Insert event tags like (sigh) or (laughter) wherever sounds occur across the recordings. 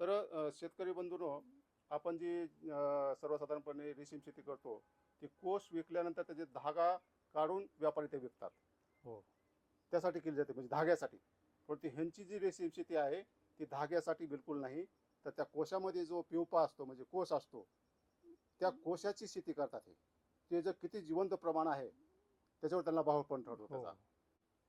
तर शेतकरी बंधूनो आपण जी सर्वसाधारणपणे रेशीम शेती करतो ती कोष विकल्यानंतर त्याचे धागा काढून व्यापारी ते विकतात. हो. त्यासाठी केली जाते म्हणजे धाग्यासाठी. पण ती ह्यांची जी रेशीम शेती आहे ती धाग्यासाठी बिलकुल नाही. तर त्या कोशामध्ये जो पिवपा असतो म्हणजे कोश असतो त्या कोशाची शेती करतात हे. ते जर किती जिवंत प्रमाण आहे त्याच्यावर त्यांना भाव पण ठरतो त्याचा.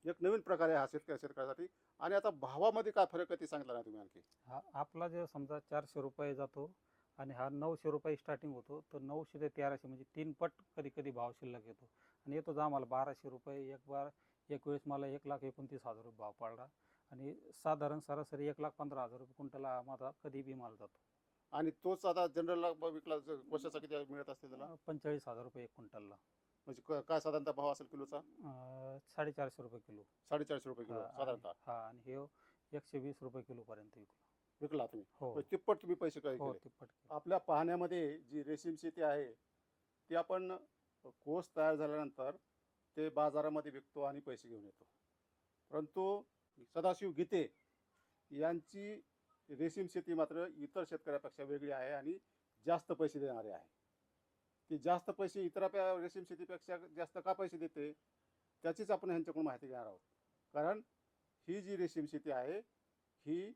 एक नवीन प्रकार आहे हा शेतकरी शेतकऱ्यासाठी. आणि आता भावामध्ये काय फरक आहे ते सांगितलं ना तुम्ही आणखी? हा आपला जे समजा चारशे रुपये जातो आणि हा नऊशे रुपये स्टार्टिंग होतो तर नऊशे ते तेराशे म्हणजे तीन पट कधी कधी भाव शिल्लक येतो. आणि येतो आम्हाला बाराशे रुपये एक बार एक वेळेस मला एक लाख एकोणतीस हजार रुपये भाव पडला. आणि साधारण सरासरी एक लाख पंधरा हजार रुपये क्विंटलला माझा कधी बी माल जातो. आणि तोच आता जनरलला विकला कोशाचा किती मिळत असते त्याला? पंचेचाळीस हजार रुपये एक क्विंटलला. म्हणजे क- काय साधारणतः भाव असेल किलोचा? अं, साडेचारशे रुपये किलो. साडेचारशे रुपये किलो हा, साधारणतः. आणि- हा आणि हे एकशे वीस रुपये किलो पर्यंत विकलो. विकला तुम्ही? हो. म्हणजे तिप्पट तुम्ही पैसे काय हो केले? तिप्पट किलो. आपल्या पाहण्यामध्ये जी रेशीम शेती आहे ती आपण कोस तयार झाल्यानंतर ते बाजारामध्ये विकतो आणि पैसे घेऊन येतो. परंतु सदाशिव गीते यांची रेशीम शेती मात्र इतर शेतकऱ्यापेक्षा वेगळी आहे आणि जास्त पैसे देणारे आहे. की जास्त पैसे इतर रेशीम शेतीपेक्षा जास्त का पैसे देते? त्याचीच आपण ह्यांच्याकडून माहिती घेणार आहोत. कारण ही जी रेशीम शेती आहे ही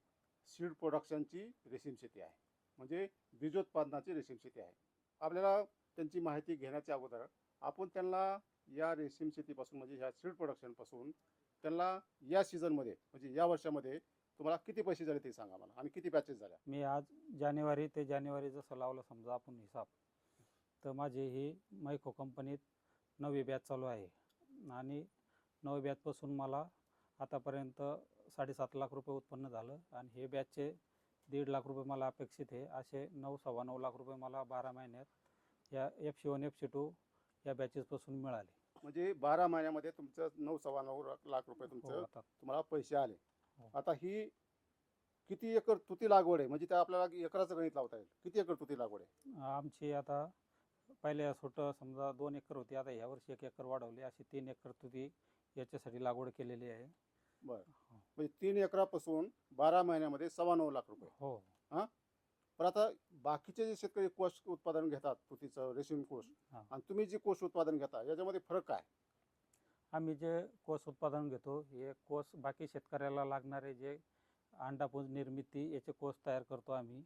सीड प्रोडक्शनची रेशीम शेती आहे. म्हणजे बीजोत्पादनाची रेशीम शेती आहे. आपल्याला त्यांची माहिती घेण्याच्या अगोदर आपण त्यांना या रेशीम शेतीपासून म्हणजे ह्या सीड प्रोडक्शनपासून त्यांना या सीझनमध्ये म्हणजे या वर्षामध्ये तुम्हाला किती पैसे झाले ते सांगा मला. आणि किती बॅचेस झाल्या? मी आज जानेवारी ते जानेवारी जसं लावलं समजा आपण हिसाब. तर माझे ही मायको कंपनीत नवी बॅच चालू आहे. आणि नवी बॅचपासून मला आतापर्यंत साडेसात लाख रुपये उत्पन्न झालं आणि हे बॅचचे दीड लाख रुपये मला अपेक्षित आहे. असे नऊ सव्वा नऊ लाख रुपये मला बारा महिन्यात या F C one F C two या बॅचेसपासून मिळाले. म्हणजे बारा महिन्यामध्ये तुमचं नऊ सव्वा नऊ लाख रुपये हो तुमचं तुम्हाला पैसे आले. हो. आता ही किती एकर तुती लागवड आहे? म्हणजे त्या आपल्याला एकराचं गणित लावता येईल. किती एकर तुती लागवड आहे? आमची आता पहिल्या छोटं समजा दोन एकर होती आता ह्या वर्षी एक एकर वाढवली अशी तीन एकर तुती याच्यासाठी लागवड केलेली आहे. बरं. हो. म्हणजे तीन एकरापासून बारा महिन्यामध्ये सव्वा नऊ लाख रुपये. हो. पण आता बाकीचे जे शेतकरी कोष उत्पादन घेतात तुतीचं रेशीम कोष हा. आणि तुम्ही जे कोष उत्पादन घेता याच्यामध्ये फरक काय? आम्ही जे कोस उत्पादन घेतो हे कोस बाकी शेतकऱ्याला लागणारे जे अंडापुंज निर्मिती याचे कोस तयार करतो आम्ही.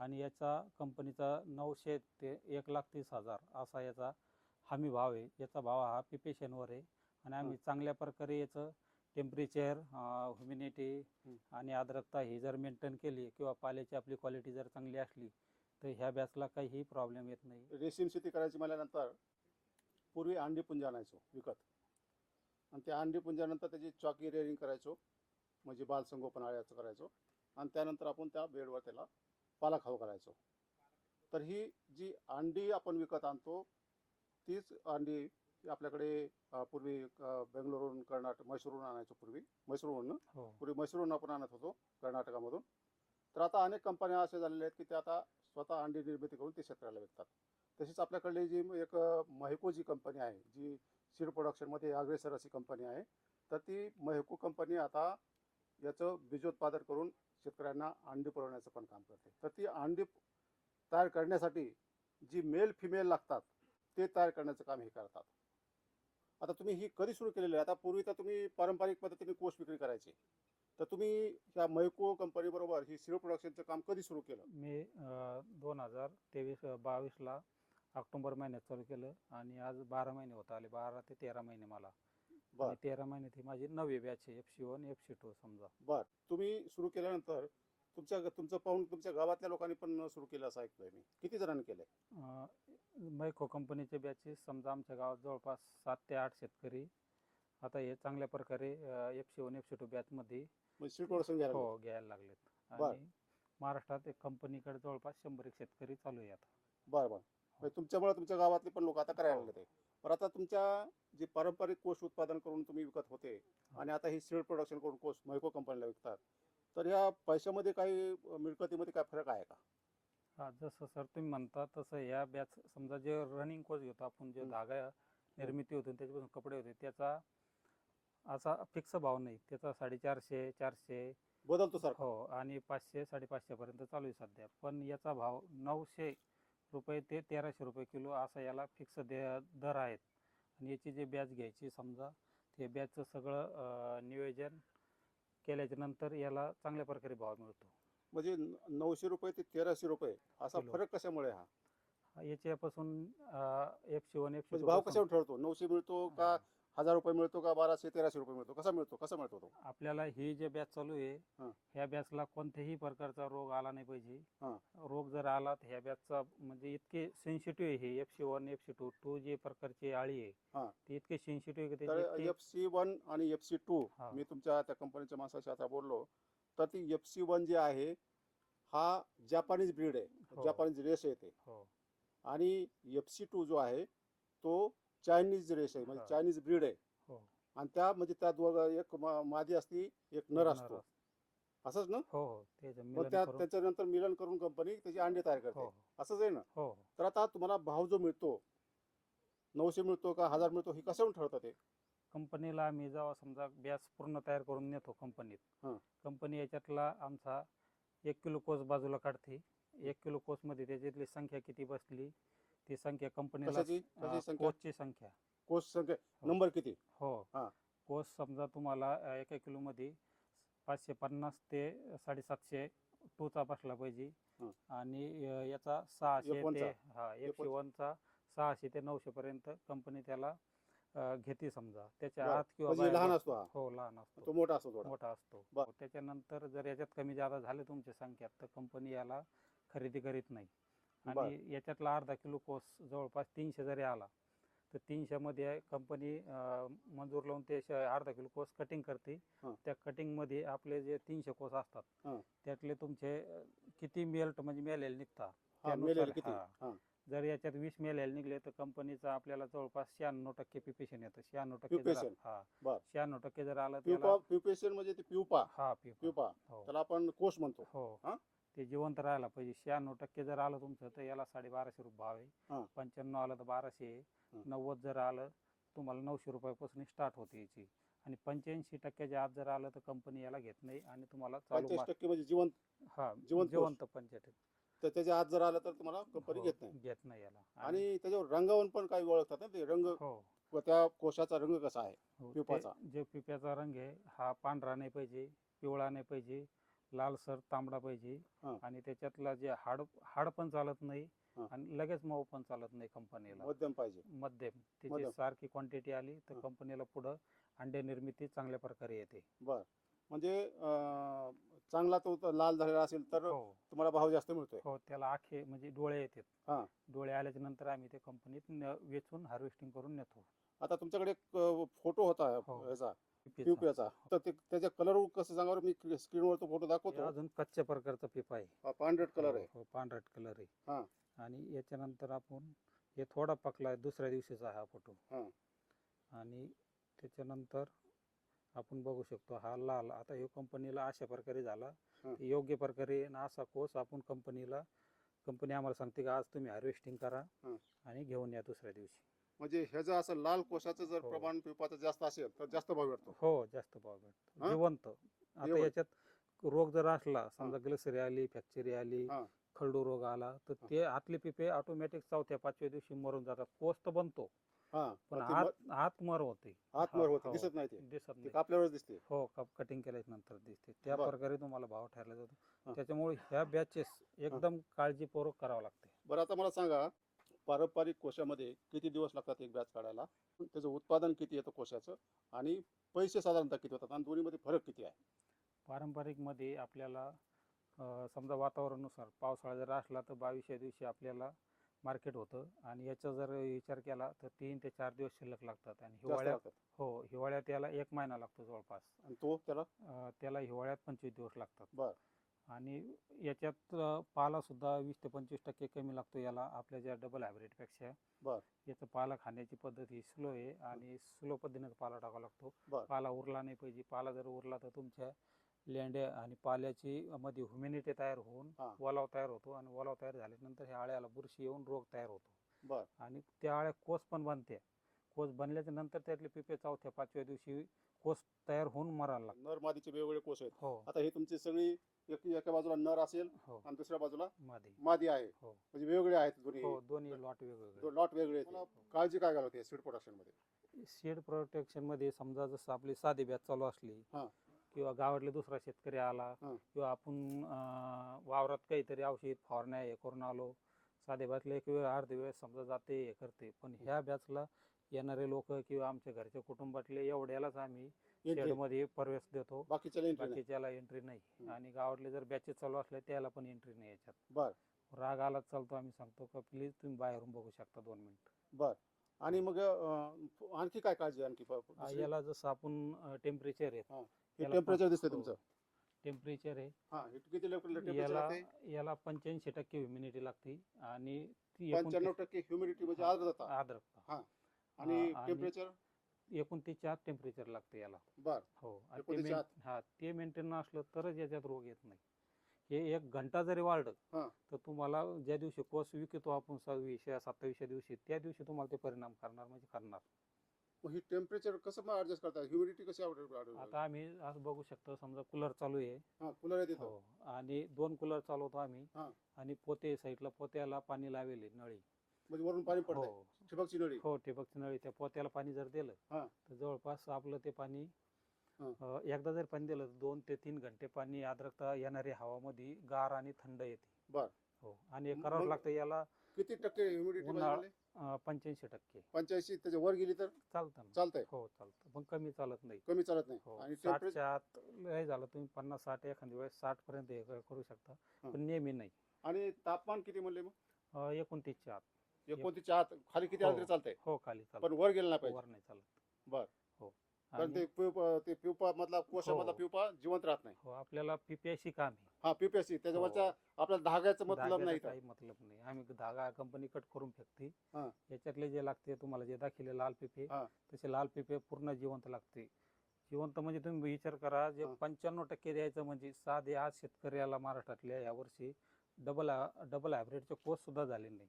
आणि याचा कंपनीचा नऊशे ते एक लाख तीस हजार असा याचा हमी भाव आहे. याचा भाव हा पिपेशनवर आहे. आणि आम्ही चांगल्या प्रकारे याचं टेम्परेचर ह्युमिनिटी. आणि आर्द्रकता ही जर मेंटेन केली किंवा पाल्याची आपली क्वालिटी जर चांगली असली तर ह्या बॅचला काहीही प्रॉब्लेम येत नाही. रेशीम शेती करायची म्हणल्यानंतर पूर्वी अंडी पुंज आणायचो विकत. आणि त्या अंडी पुंजानंतर त्याची चॉकी रेअरिंग करायचो म्हणजे बालसंगोपन आळ्याचं करायचो. आणि त्यानंतर आपण त्या बेडवर त्याला पाला खाऊ करायचो. तर ही जी अंडी आपण विकत आणतो तीच अंडी आपल्याकडे पूर्वी बेंगलोरहून कर्नाटक मैसूरहून आणायचो पूर्वी. मैसूरहून हो. पूर्वी मैसूरहून आपण आणत होतो कर्नाटकामधून. तर आता अनेक कंपन्या अशा झालेल्या आहेत की त्या आता स्वतः अंडी निर्मिती करून ते शेतकऱ्याला विकतात. तशीच आपल्याकडली जी एक महिको जी कंपनी आहे जी सीड प्रोडक्शनमध्ये अग्रेसर अशी कंपनी आहे तर ती महिको कंपनी आता याचं बीजोत्पादन करून शेतकऱ्यांना अंडी पुरवण्याचं पण काम करते. तर ती अंडी तयार करण्यासाठी जी मेल फिमेल लागतात ते तयार करण्याचं काम हे करतात. आता तुम्ही ही कधी सुरू केलेली आहे? आता पूर्वी तर तुम्ही पारंपरिक पद्धतीने कोष विक्री करायची. तर तुम्ही ह्या मैको कंपनीबरोबर ही सिरो प्रोडक्शनचं काम कधी सुरू केलं? मी दोन हजार तेवीस बावीसला ऑक्टोबर महिन्यात चालू केलं आणि आज बारा महिने होत आले. बारा ते तेरा महिने मला. बर. आणि तेरा महिने ती माझी नवी बॅच आहे F C one F C two समजा. बर. तुम्ही सुरू केल्यानंतर तुमच्या तुमचं पाहून तुमच्या गावातल्या लोकांनी पण सुरू केलं असं ऐकलंय मी. किती जणांनी केलंय? अं, मैको कंपनीचे बॅचेस समजा आमच्या गावात जवळपास सात ते आठ शेतकरी. आता हे चांगल्या प्रकारे F C one F C two बॅचमध्ये म्हणजे प्रोडक्शन घ्यायला हो घ्यायला लागलेत. बर. आणि महाराष्ट्रात एक कंपनीकडे जवळपास शंभर एक शेतकरी चालू आहे आता. बरं बरं. म्हणजे तुमच्यामुळे तुमच्या गावातले पण लोक आता करायला हो. लागले ते पण आता तुमच्या जे पारंपरिक कोष उत्पादन करून तुम्ही विकत होते आणि आता ही सीड प्रोडक्शन करून कोष मैको कंपनीला विकतात तर या पैशामध्ये काही मिळकतीमध्ये काय फरक आहे का? हा जसं सर तुम्ही म्हणता तसं या बॅच समजा जे रनिंग कोच घेतो आपण जे. धागा निर्मिती होते त्याच्यापासून कपडे होते त्याचा असा फिक्स भाव नाही. त्याचा साडेचारशे चारशे बदलतो सर हो आणि पाचशे साडेपाचशे पर्यंत चालू आहे सध्या. पण याचा भाव नऊशे रुपये ते तेराशे रुपये किलो असा याला फिक्स दे दर आहेत. आणि याची जे बॅच घ्यायची समजा ते बॅचचं सगळं नियोजन केल्याच्यानंतर याला चांगल्या प्रकारे भाव मिळतो. म्हणजे नऊशे रुपये ते तेराशे रुपये असा किलो. फरक कशामुळे हा? याच्यापासून सी वन सी म्हणजे भाव कशावर ठरतो? नऊशे मिळतो का हजार रुपये मिळतो का बाराशे तेराशे रुपये मिळतो कसा मिळतो कसा मिळतो तो आपल्याला ही जे बॅच चालू आहे हा. ह्या बॅचला कोणत्याही प्रकारचा रोग आला नाही पाहिजे हा. रोग जर आला तर ह्या बॅचचा म्हणजे इतके सेन्सिटिव्ह आहे हे F C one F C two two जे प्रकारची आळी हा. आहे ती इतके सेन्सिटिव्ह आहे की तर त्याची एफ सी वन आणि एफ सी टू हा. मी तुमच्या त्या कंपनीच्या माणसाशी आता बोललो तर ती एफ सी वन जे आहे हा जपानीज ब्रीड आहे हो. जपानीज रेस आहे ते हो आणि एफ सी टू जो आहे तो चायनीज रेस आहे म्हणजे हा. चायनीज ब्रीड आहे. हो. आणि त्या म्हणजे त्या दोघं एक मा- मादी असती एक नर असतो. असंच ना? हो हो. मग मिलन त्या करून- त्याच्यानंतर मिलन करून कंपनी त्याची अंडे तयार करते. हो असंच आहे ना? हो हो. तर आता तुम्हाला भाव जो मिळतो नऊशे मिळतो का हजार मिळतो हे कशावरून ठरतं ते? कंपनीला आम्ही जेव्हा समजा बॅच पूर्ण तयार करून नेतो कंपनीत हा. कंपनी याच्यातला आमचा एक किलो कोस बाजूला काढते. एक किलो कोसमध्ये त्याच्यातली संख्या किती बसली ती संख्या कंपनीला कशाची कशाची संख्या कोसची संख्या संख्या हो. नंबर किती हो हा. कोस समजा तुम्हाला अ, एका किलोमध्ये पाचशे पन्नास ते साडेसातशे टूचा बसला पाहिजे हा. आणि अ, याचा सहाशे F1 ते. हा एफ F1 वनचा सहाशे ते नऊशे पर्यंत कंपनी त्याला अ, घेते समजा त्याच्या. आत किंवा म्हणजे बाहेर लहान असतो हा हो लहान तो असतो मोठा असतो थोडा मोठा असतो बर. हो, त्याच्यानंतर जर याच्यात कमी जादा झाले तुमच्या संख्यात तर कंपनी याला खरेदी करीत नाही. आणि याच्यातला अर्धा किलो कोस जवळपास तीनशे जरी आला तर तीनशेमध्ये कंपनी मंजूर लावून ते अर्धा किलो कोस कटिंग करते. त्या कटिंगमध्ये आपले जे तीनशे कोस असतात. त्यातले तुमचे किती मेल्ट म्हणजे मेलेले निघतात. हा जर याच्यात वीस मेलेले निघले तर कंपनीचा आपल्याला जवळपास शहाण्णव टक्के पिपेशन येतं. शहाण्णव टक्के. हा. शहाण्णव टक्के जर आलं प्युपेशन म्हणजे प्युपा हा प्युपा हो. त्याला आपण कोष म्हणतो. हा? ते जिवंत राहायला पाहिजे. शहाण्णव टक्के जर आलं तुमचं तर याला साडेबाराशे रुपये भाव हा. आहे पंच्याण्णव आलं तर बाराशे आहे. नव्वद जर आलं तुम्हाला नऊशे रुपयापासून स्टार्ट होते याची. आणि पंच्याऐंशी टक्क्याच्या आत जर आलं तर कंपनी याला घेत नाही आणि तुम्हाला चालू पंचेचाळीस टक्के म्हणजे जिवंत हा जिवंत कोष. जिवंत पंच्याऐंशी तर त्याच्या आत जर आलं तर तुम्हाला कंपनी हो, घेत नाही. घेत नाही याला. आणि त्याच्यावर रंगावून पण काही ओळखतात ना ते रंग हो. व त्या कोशाचा रंग कसा आहे? हो, ते. जे पिप्याचा रंग आहे हा पांढरा नाही पाहिजे पिवळा नाही पाहिजे लालसर तांबडा पाहिजे हा. आणि त्याच्यातला जे हाड हाड पण चालत नाही हा. आणि लगेच मऊ पण चालत नाही कंपनीला मध्यम पाहिजे मध्यम त्याची. सारखी क्वांटिटी आली तर हा. कंपनीला पुढं अंडे निर्मिती चांगल्या प्रकारे येते बर म्हणजे अं, चांगला तो लाल झालेला असेल तर हो तुम्हाला भाव जास्त मिळतोय हो त्याला आखे म्हणजे डोळे येतात हा. डोळे आल्याच्यानंतर आम्ही ते कंपनीत न- वेचून हार्वेस्टिंग करून नेतो आता तुमच्याकडे एक फोटो होता हो. याचा. पिवप्याचा तर ते त्याच्या कलर कसं सांगा मी स्क्रीनवर तो फोटो हे दाखवतो. अजून कच्च्या प्रकारचा पिपा आहे. हा पांढरट कलर आहे. हो हो, पांढरट कलर हा. आहे आणि याच्यानंतर आपण हे थोडा पकला आहे दुसऱ्या दिवशीचा हा फोटो हा. आणि त्याच्यानंतर आपण बघू शकतो हा लाल. आता ह्यो कंपनीला अशा प्रकारे झाला. हा. की योग्य प्रकारे आणि असा कोर्स आपण कंपनीला कंपनी आम्हाला सांगते की आज तुम्ही हार्वेस्टिंग करा हा. आणि घेऊन या दुसऱ्या दिवशी. म्हणजे ह्याचं असं लाल कोशाचं जर हो. प्रमाण पिपाचं जास्त असेल तर जास्त भाव भेटतो हो जास्त भाव भेटतो हा? जिवंत आता जिवंत. याच्यात रोग जर असला समजा ग्लसरी आली फॅक्चरी आली हा. खरडू रोग आला तर हा. ते आतले पिपे ऑटोमॅटिक चौथ्या पाचव्या दिवशी मरून जातात कोस तर बनतो हा पण पण ते आत मर होते हा, होते हो. दिसत नाही ते दिसत ते नाही कापल्यावरच दिसते हो कटिंग केल्याच्यानंतर दिसते त्या बरं. प्रकारे तुम्हाला भाव ठरला हा. जातो त्याच्यामुळे ह्या बॅचेस एकदम काळजीपूर्वक करावं लागते बरं आता मला सांगा पारंपरिक कोशामध्ये किती दिवस लागतात एक बॅच काढायला? त्याचं उत्पादन किती येतं कोशाचं? आणि पैसे साधारणतः किती होतात? आणि दोन्हीमध्ये फरक किती आहे? पारंपरिकमध्ये आपल्याला अं, समजा वातावरणानुसार पावसाळा जर असला तर बावीसच्या दिवशी आपल्याला मार्केट होतं. आणि याचा जर विचार केला तर तीन ते चार दिवस शिल्लक लागतात. आणि जास्त हिवाळ्यात लागतात? हो हिवाळ्यात याला एक महिना लागतो जवळपास. आणि तो त्याला? अं, त्याला हिवाळ्यात पंचवीस दिवस लागतात. बर. आणि याच्यात अं, पाला सुद्धा वीस ते पंचवीस टक्के कमी लागतो याला आपल्या ज्या डबल हायब्रिडपेक्षा बर. याचं पाला खाण्याची पद्धत ही स्लो आहे आणि स्लो पद्धतीनेच पाला टाकावा लागतो. पाला उरला नाही पाहिजे. पाला जर उरला तर तुमच्या लेंड्या आणि पाल्याची मध्ये ह्युमिनिटी तयार होऊन. ओलाव तयार होतो आणि ओलाव तयार झाल्यानंतर ह्या आळ्याला बुरशी येऊन रोग तयार होतो. आणि त्या आळ्या कोस पण बनते कोस बनल्याच्या नंतर त्यातले पिपे चौथ्या पाचव्या दिवशी कोस तयार होऊन मरायला लागतं नर मादीचे वेगवेगळे कोष आहेत. हो. आता हे तुमची सगळी एक एका बाजूला नर असेल हो. आणि दुसऱ्या बाजूला मध्ये मादी आहे. हो. म्हणजे वेगवेगळे आहेत दोन्ही. हो दोन्ही लॉट वेगवेगळे. लॉट वेगळे आहेत. मला काळजी काय घालवते सीड प्रोडक्शनमध्ये? सीड प्रोटेक्शनमध्ये समजा जसं आपली साधी बॅच चालू असली हा. किंवा गावातले दुसरा शेतकरी आला हा. किंवा आपण अं, वावरात काहीतरी औषध फवारण्या हे करून आलो साधे बॅचला एक वेळ अर्धे वेळ समजा जाते हे करते. पण ह्या बॅचला येणारे लोक किंवा आमच्या घरच्या कुटुंबातले एवढ्यालाच आम्ही Entry. शेडमध्ये प्रवेश देतो. नाही. बाकीच्याला एंट्री नाही. हम्म. आणि गावातले जर बॅचेस चालू असले त्याला पण एंट्री नाही याच्यात. बर. राग आलाच चालतो आम्ही सांगतो का प्लीज तुम्ही बाहेरून बघू शकता दोन मिनिट बर. आणि मग अं, आणखी काय काळजी आहे आणखी? याला जसं आपण टेम्परेचर आहे. हे. याला टेम्परेचर दिसतंय हो. तुमचं टेम्परेचर आहे. हा. हे किती टेम्परेचर याला याला पंच्याऐंशी टक्के ह्युमिनिटी लागते. आणि ती पंच्याण्णव टक्के ह्युमिडिटी म्हणजे. आर्द्रता. आर्द्रता. आणि आणि- टेम्परेचर एकोणतीस चार टेम्परेचर लागते याला. बर. हो आणि ते 29 मेन- आत. हा ते मेंटेन असलं तरच याच्यात रोग येत नाही. हे एक घंटा जरी वाढलं हा. तर तुम्हाला ज्या दिवशी कोस विकतो आपण सव्वीसशे सत्तावीसशे दिवशी त्या दिवशी तुम्हाला ते परिणाम करणार म्हणजे करणार. मग ही टेम्परेचर कसं मग ऍडजस्ट करतात ह्युमिडिटी कशी आता आम्ही असं बघू शकतो समजा कूलर चालू आहे. हा कूलर तिथं. हो आणि दोन कूलर चालवतो आम्ही. हा. आणि पोते साईडला पोत्याला पाणी लावेले नळी. म्हणजे वरून पाणी पडतंय. हो. ठिबकची नळी हो ठिबकची नळी त्या पोत्याला पाणी जर दिलं हा. तर जवळपास आपलं ते पाणी हा. अं, एकदा जर पाणी दिलं तर दोन ते तीन घंटे पाणी आर्द्रता येणारी हवामध्ये गार आणि थंड येते. बर. हो आणि करावं लागतं याला किती टक्के ह्युमिडिटी पंच्याऐंशी टक्के. पंच्याऐंशी त्याच्या वर गेली तर? चालतं ना. चालतंय. हो चालतं. पण कमी चालत नाही. कमी चालत नाही. हो आणि टेम्परेचर साठच्या आत लय झालं तुम्ही पन्नास साठ एखाद्या वेळेस साठ पर्यंत हे करू शकता. हा. पण नेहमी नाही. आणि तापमान किती म्हणले मग? अं, एकोणतीसच्या आत एकोणतीसच्या आत खाली किती हो. आलं तरी चालतंय हो खाली पण चालत वर गेलं नाही पाहिजे वर नाही चालत बर. हो कारण आणि- ते प्युपा ते प्युपा मधला कोशामधला हो. प्युपा जिवंत राहत नाही हो आपल्याला पीपीआयशी काम आहे हा प्युपॅसी त्याच्यावरच्या हो. आपल्याला धाग्याचं मतलब नाही इथं. काही मतलब नाही आम्ही धागा कंपनी कट करून फेकते हा. याच्यातले जे लागते तुम्हाला जे दाखिले लाल पिपे हा. तसे लाल पिपे पूर्ण जिवंत लागते जिवंत म्हणजे तुम्ही विचार करा जे हा. पंच्याण्णव टक्के द्यायचं म्हणजे साधे आज शेतकऱ्याला महाराष्ट्रातल्या यावर्षी डबल डबल हायब्रिडचे कोर्स सुद्धा झाले नाही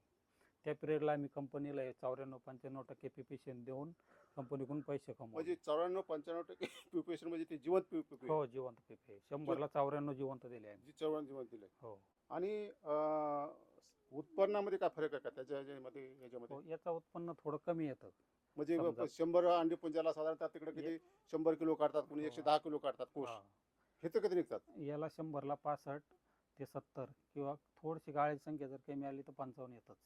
त्या पिरियडला आम्ही कंपनीला चौऱ्याण्णव पंच्याण्णव टक्के पिपिशन देऊन कंपनीकडून पैसे म्हणजे कमवले चौऱ्याण्णव पंच्याण्णव टक्के प्युपेशन म्हणजे ते जिवंत प्युपे हो जिवंत पिपे शंभरला चौऱ्याण्णव जिवंत दिले आम्ही. जी चौऱ्याण्णव जिवंत दिले. हो. आणि अं, उत्पन्नामध्ये काय फरक आहे का? त्याच्या याच्यामध्ये याच्यामध्ये? हो याचं उत्पन्न थोडं कमी येतं. म्हणजे. शंभर अंडी पुंजाला साधारणतः तिकडे किती? शंभर किलो काढतात कोणी हो. एकशे दहा किलो काढतात कोश. हा. हे तर कधी निघतात? याला शंभरला पासष्ट ते सत्तर किंवा थोडीशी गाळ्याची संख्या जर कमी आली तर पंचावन्न येतच.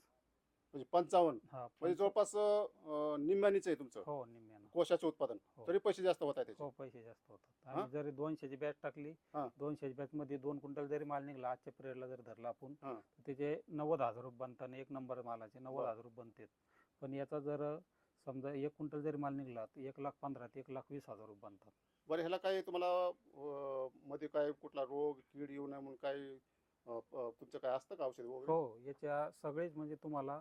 म्हणजे पंचावन्न. हा म्हणजे पंच- जवळपास अं, निम्म्यानीच आहे तुमचं. हो निम्म्यानं. कोशाचं उत्पादन. हो. तरी पैसे जास्त होत आहे त्याचे. हो पैसे जास्त होतात. आणि जरी दोनशेची बॅच टाकली हा. दोनशेची बॅच मध्ये दोन क्विंटल जरी माल निघला आजच्या पिरियडला जर धरला आपण हा. तर त्याचे नव्वद हजार रुपये बनताना एक नंबर मालाचे नव्वद बरं. हजार रुपये बनतात. पण याचा जर समजा एक क्विंटल जरी माल निघला तर एक लाख पंधरा ते एक लाख वीस हजार रुपये बनतात. बरं ह्याला काय तुम्हाला अं, मध्ये काय कुठला रोग कीड येऊ नये म्हणून काय अं, प- तुमचं काय असतं का औषध वगैरे? हो याच्या सगळेच म्हणजे तुम्हाला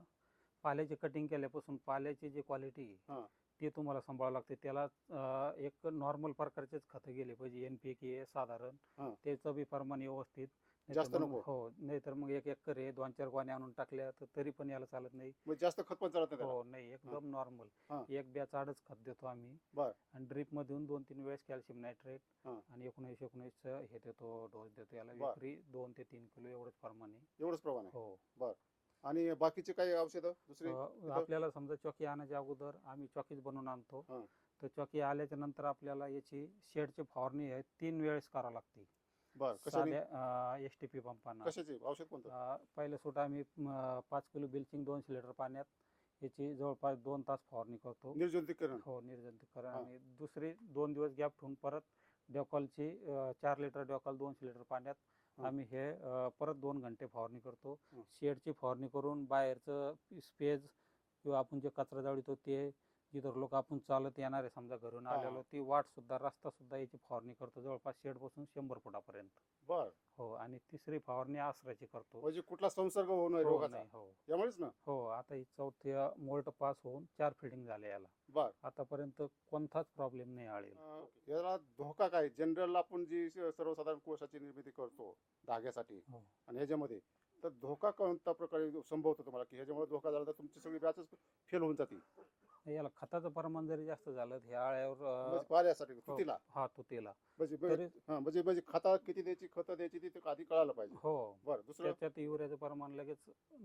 पाल्याची कटिंग केल्यापासून पाल्याची जी क्वालिटी हा. ती तुम्हाला सांभाळावं लागते त्याला अं, एक नॉर्मल प्रकारचेच खतं गेले पाहिजे एन पी के साधारण हा. त्याचं बी प्रमाण व्यवस्थित नाहीतर जास्त मग- नको. हो नाहीतर मग एक एकर आहे दोन चार गोण्या आणून टाकल्या तर तरी पण याला चालत नाही म्हणजे जास्त खत पण चालत नाही त्याला. हो नाही एकदम नॉर्मल. एक बॅच आडच खत देतो आम्ही बर. आणि ड्रीप मधून दोन तीन वेळेस कॅल्शियम नायट्रेट हा. आणि एकोणीस एकोणीस हे देतो डोस देतो याला बर. विक्री दोन ते तीन किलो एवढंच प्रमाण आहे एवढंच प्रमाण आहे हो आणि बाकीचे काही औषधं दुसरी अ, आपल्याला समजा चॉकी आणायच्या अगोदर आम्ही चॉकीच बनवून आणतो. हा. तर चॉकी आल्याच्यानंतर आपल्याला याची शेडची फवारणी आहे तीन वेळेस करावं लागते. बर कशाने? साध्या एस टी पी पंपांना. कशाचे? औषध कोणतं? अ, पहिलं सुट आम्ही पाच किलो बिल्चिंग दोनशे लिटर पाण्यात याची जवळपास दोन तास फवारणी करतो. निर्जंतुकीकरण. हो निर्जंतुकीकरण. हा. आणि दुसरी दोन दिवस गॅप ठेवून परत डॉकॉलची चार लिटर डॉकॉल दोनशे लिटर पाण्यात. आम्ही हे परत दोन घंटे फवारणी करतो. शेडची फवारणी करून बाहेरचं स्पेज किंवा आपण जे कचरा जाळीतो ते जिथं लोक आपण चालत येणार आहे समजा घरून. आलेलो ती वाट सुद्धा रस्ता सुद्धा याची फवारणी करतो जवळपास शेडपासून शंभर फुटापर्यंत. बर. हो आणि तिसरी फवारणी आसराची करतो. म्हणजे कुठला संसर्ग होऊ नये हो, रोगाचा. नाही, हो. यामुळेच ना? हो आता ही चौथ्या मोल्ट पास होऊन चार फिडिंग झाले याला. बर. आतापर्यंत कोणताच प्रॉब्लेम नाही आळेल. अं, याला धोका काय? जनरल आपण जी स- सर्वसाधारण कोशाची निर्मिती करतो धाग्यासाठी हो. आणि ह्याच्यामध्ये तर धोका कोणत्या प्रकारे संभवतो तुम्हाला? की ह्याच्यामुळे धोका झाला तर तुमची सगळी बॅचच फेल होऊन जाते याला खताचं प्रमाण जरी जास्त झालं तर ह्या आळ्यावर म्हणजे पाण्यासाठी हो, तुतीला हा तुतीला म्हणजे तरी हा म्हणजे म्हणजे खता किती द्यायची खतं द्यायची ती ते आधी कळायला पाहिजे. हो. बरं दुसरं? त्याच्यात युरियाचं प्रमाण लगेच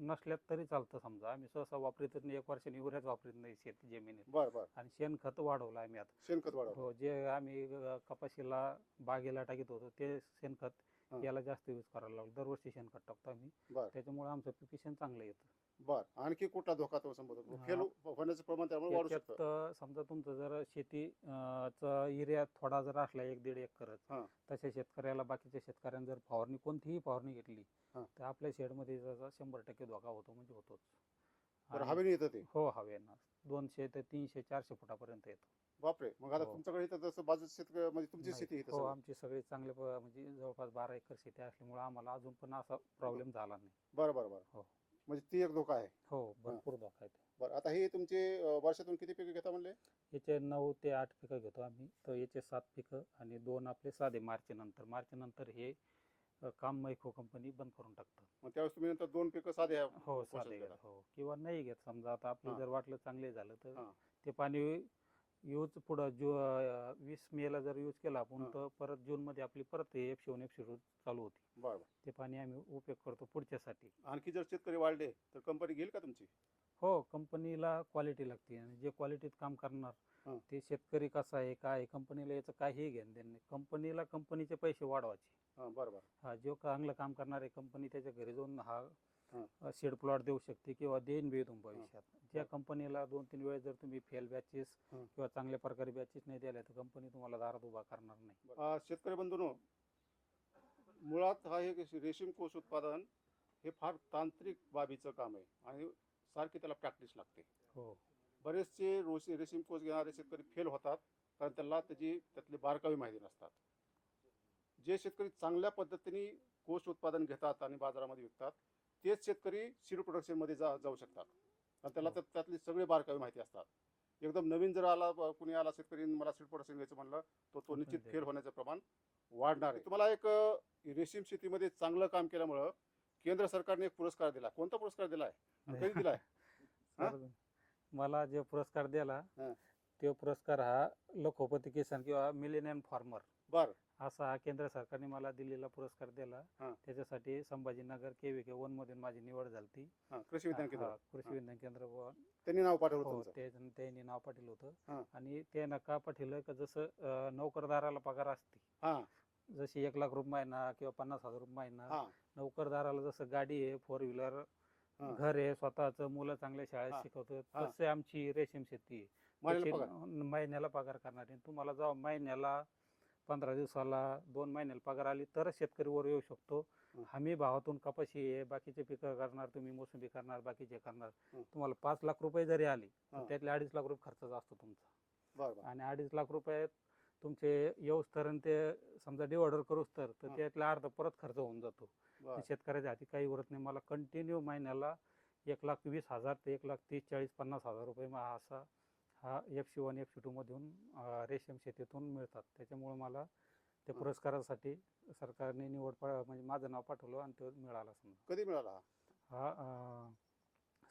नसल्यात तरी चालतं समजा. आम्ही सहसा वापरीतच नाही एक वर्षाने युरियाच वापरीत नाही शेत जमिनीत. बरं बरं. आणि शेणखत वाढवलं आम्ही आता. शेणखत वाढव हो जे आम्ही अं, कपाशीला बागेला टाकीत होतो ते शेणखत हा. याला जास्त यूज करायला लागलो दरवर्षी शेणखत टाकतो आम्ही. बरं. त्याच्यामुळे आमचं पिपी शेण चांगलं येतं. बर आणखी कुठला धोका तो संबोधतो. फेल होण्याचं प्रमाण त्यामुळे वाढू शकतं समजा तुमचं जर शेती अं, चा एरिया थोडा जर असला एक दीड एकरच हा. तशा शेतकऱ्याला बाकीच्या शेतकऱ्यांनी जर फवारणी कोणतीही फवारणी घेतली हा. तर आपल्या शेडमध्ये त्याचा शंभर टक्के धोका होतो म्हणजे होतोच बरं आणि- हवेने येतं ते हो हवेनं दोनशे ते तीनशे चारशे फुटापर्यंत येतो बापरे मग आता हो. तुमच्याकडे इथं जसं बाजू शेतकरी म्हणजे तुमची नाही. शेती इथं हो सगळं. आमची सगळी चांगले प- म्हणजे जवळपास बारा एकर शेती असल्यामुळे आम्हाला अजून पण असा प्रॉब्लेम झाला नाही बरं बरं बरं हो. म्हणजे ती एक धोका आहे. हो भरपूर धोका आहे बरं आता हे तुमचे अं, वर्षातून किती पिकं घेता म्हणले? याचे नऊ ते आठ पिकं घेतो आम्ही. तर याचे सात पिकं आणि दोन आपले साधे मार्च नंतर मार्च नंतर हे अ, काम मैको कंपनी बंद करून टाकतं. मग त्यावेळेस तुम्ही नंतर दोन पिकं साधे हो साधे देता. हो. किंवा नाही घेत. समजा आता आपलं हा. जर वाटलं चांगले झालं तर हा. ते पाणी यूज पुढं जु वीस मेला जर यूज केला आपण. तर परत जूनमध्ये आपली परत एफ शिवून एफ शिवून चालू होती बरं बरं ते पाणी आम्ही उपयोग करतो पुढच्यासाठी आणखी जर शेतकरी वाढले तर कंपनी घेईल का तुमची हो कंपनीला क्वालिटी लागते आणि जे क्वालिटीत काम करणार. ते शेतकरी कसा आहे काय आहे कंपनीला याचं काहीही घेणं देणं नाही कंपनीला कंपनीचे पैसे वाढवायचे हां बरं बरं हा जो चांगलं काम करणारे कंपनी त्याच्या घरी जाऊन हा. शेड प्लॉट देऊ शकते किंवा देईन बी तुम भविष्यात. ज्या कंपनीला दोन तीन वेळेस जर तुम्ही फेल बॅचेस. किंवा चांगल्या प्रकारे बॅचेस नाही दिल्या तर कंपनी तुम्हाला दारात उभा करणार नाही. शेतकरी बंधूंनो मुळात हा एक रेशीम कोष उत्पादन हे फार तांत्रिक बाबीचं काम आहे आणि सारखी त्याला प्रॅक्टिस लागते. हो. बरेचसे रोशी रेशीम कोष घेणारे शेतकरी फेल होतात कारण त्यांना त्याची त्यातली बारकावी माहिती नसतात. जे शेतकरी चांगल्या पद्धतीने कोष उत्पादन घेतात आणि बाजारामध्ये विकतात तेच शेतकरी सीड प्रोडक्शनमध्ये जा जाऊ शकतात. आणि त्याला हो. त्या- त्यातली सगळी बारकावी माहिती असतात. एकदम नवीन जर आला कुणी आला शेतकरी मला सीड प्रोडक्शन घ्यायचं म्हणलं तो तो निश्चित. फेल होण्याचं प्रमाण वाढणार आहे. तुम्हाला एक रेशीम शेतीमध्ये चांगलं काम केल्यामुळं केंद्र सरकारने एक पुरस्कार दिला. कोणता पुरस्कार दिलाय? कधी दिलाय? (laughs) हा? तर मला जो पुरस्कार दिला हा. तो पुरस्कार हा लखोपती किसान किंवा मिलेनियम फार्मर. बर. असा केंद्र सरकारने मला दिलेला पुरस्कार दिला. हा. त्याच्यासाठी Sambhajinagar K V K one मधून माझी निवड झाली हा कृषी विज्ञान केंद्र. कृषी विज्ञान केंद्र व त्यांनी नाव पाठवलं हो तुमचं. ते त्यांनी नाव पाठवलं हा. होतं आणि ते नका पाठवलं का जसं अं, नोकरदाराला पगार असते. हा. जशी एक लाख रुपये महिना किंवा पन्नास हजार रुपये महिना. हा. नोकरदाराला जसं गाडी आहे फोर व्हीलर हा. घर आहे स्वतःच मुलं चांगल्या शाळेत हा. शिकवतो हा. तसे आमची रेशीम शेती आहे. महिन्याला तशी पगार. महिन्याला पगार करणार आहे. तुम्हाला जेव्हा महिन्याला पंधरा दिवसाला दोन महिन्याला पगार आली तरच शेतकरी वर येऊ शकतो. हमी भावातून कपाशी आहे बाकीचे पिकं करणार तुम्ही मोसंबी करणार बाकीचे करणार. तुम्हाला पाच लाख रुपये जरी आले तर. त्यातले अडीच लाख रुपये खर्च असतो तुमचा आणि अडीच लाख रुपये तुमचे येऊस तर आणि ते समजा डिऑर्डर करूस तर तर. त्यातला अर्ध परत खर्च होऊन जातो शेतकऱ्याच्या हाती काही उरत नाही मला कंटिन्यू महिन्याला एक लाख वीस हजार ते एक लाख तीस चाळीस पन्नास हजार रुपये असा हा F C one F C two मधून अं, रेशीम शेतीतून मिळतात. त्याच्यामुळे मला त्या. पुरस्कारासाठी सरकारने निवड पा- म्हणजे माझं नाव पाठवलं आणि तो मिळाला समजा. कधी मिळाला? हा हा अं,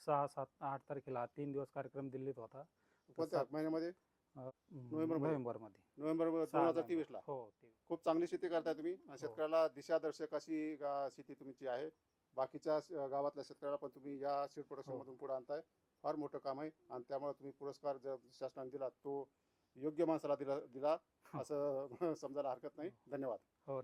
सहा सात आठ तारखेला तीन दिवस कार्यक्रम दिल्लीत होता. कोणत्या? महिन्यामध्ये? अं, नोव्हेंबरमध्ये? नोव्हेंबरमध्ये. नोव्हेंबर दोन हजार. तेवीस ला हो खूप चांगली शेती करताय तुम्ही. आणि हो. शेतकऱ्याला दिशादर्शक अशी गा- शेती तुमची आहे. बाकीच्या श- गावातल्या शेतकऱ्याला पण तुम्ही या सीड प्रोडक्शन हो. मधून पुढे आणताय. फार मोठं काम आहे. आणि त्यामुळे तुम्ही पुरस्कार जर शासनाने दिला तो योग्य माणसाला दिला दिला असं (laughs) समजायला हरकत नाही. धन्यवाद. हो.